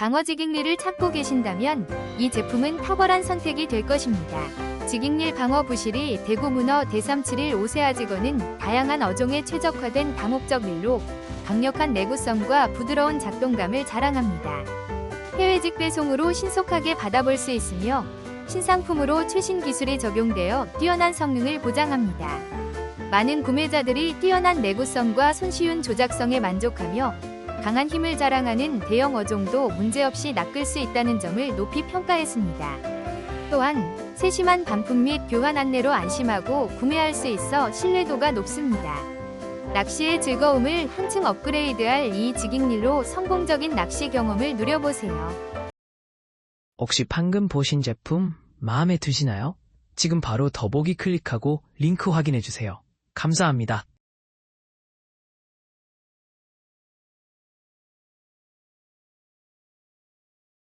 방어 지깅릴을 찾고 계신다면 이 제품은 탁월한 선택이 될 것입니다. 지깅릴 방어 부실이 대구 문어 대삼7일 오세아지거는 다양한 어종에 최적화된 다목적 릴로 강력한 내구성과 부드러운 작동감을 자랑합니다. 해외 직 배송으로 신속하게 받아볼 수 있으며 신상품으로 최신 기술이 적용되어 뛰어난 성능을 보장합니다. 많은 구매자들이 뛰어난 내구성과 손쉬운 조작성에 만족하며 강한 힘을 자랑하는 대형 어종도 문제없이 낚을 수 있다는 점을 높이 평가했습니다. 또한 세심한 반품 및 교환 안내로 안심하고 구매할 수 있어 신뢰도가 높습니다. 낚시의 즐거움을 한층 업그레이드할 이 지깅릴로 성공적인 낚시 경험을 누려보세요. 혹시 방금 보신 제품 마음에 드시나요? 지금 바로 더보기 클릭하고 링크 확인해 주세요. 감사합니다.